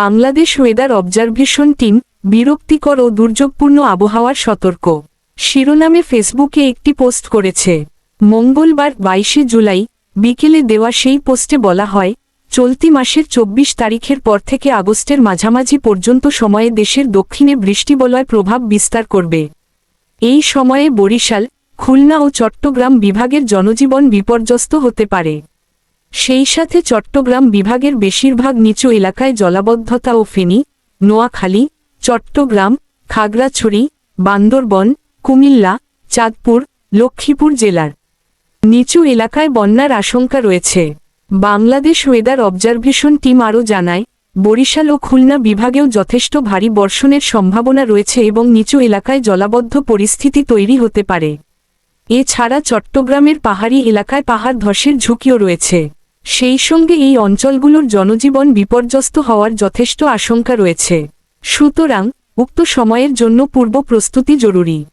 Bangladesh weather observation team বিরক্তিকর ও দুর্যোগপূর্ণ আবহাওয়ার সতর্ক। শিরোনামে ফেসবুকে একটি পোস্ট করেছে, মঙ্গলবার বাইশে জুলাই বিকেলে দেওয়া সেই পোস্টে বলা হয়, চলতি মাসের চব্বিশ তারিখের পর থেকে আগস্টের মাঝামাঝি পর্যন্ত সময়ে দেশের দক্ষিণে বৃষ্টিবলয় প্রভাব বিস্তার করবে। এই সময়ে বরিশাল, খুলনা ও চট্টগ্রাম বিভাগের জনজীবন বিপর্যস্ত হতে পারে। সেই সাথে চট্টগ্রাম বিভাগের বেশিরভাগ নিচু এলাকায় জলাবদ্ধতা ও ফেনী, নোয়াখালী, চট্টগ্রাম, খাগড়াছড়ি, বান্দরবন, কুমিল্লা, চাঁদপুর, লক্ষ্মীপুর জেলার নিচু এলাকায় বন্যার আশঙ্কা রয়েছে। বাংলাদেশ ওয়েদার অবজারভেশন টিম আরও জানায়, বরিশাল ও খুলনা বিভাগেও যথেষ্ট ভারী বর্ষণের সম্ভাবনা রয়েছে এবং নিচু এলাকায় জলাবদ্ধ পরিস্থিতি তৈরি হতে পারে। এছাড়া চট্টগ্রামের পাহাড়ি এলাকায় পাহাড় ধসের ঝুঁকিও রয়েছে। সেই সঙ্গে এই অঞ্চলগুলোর জনজীবন বিপর্যস্ত হওয়ার যথেষ্ট আশঙ্কা রয়েছে। সুতরাং, উক্ত সময়ের জন্য পূর্ব প্রস্তুতি জরুরি।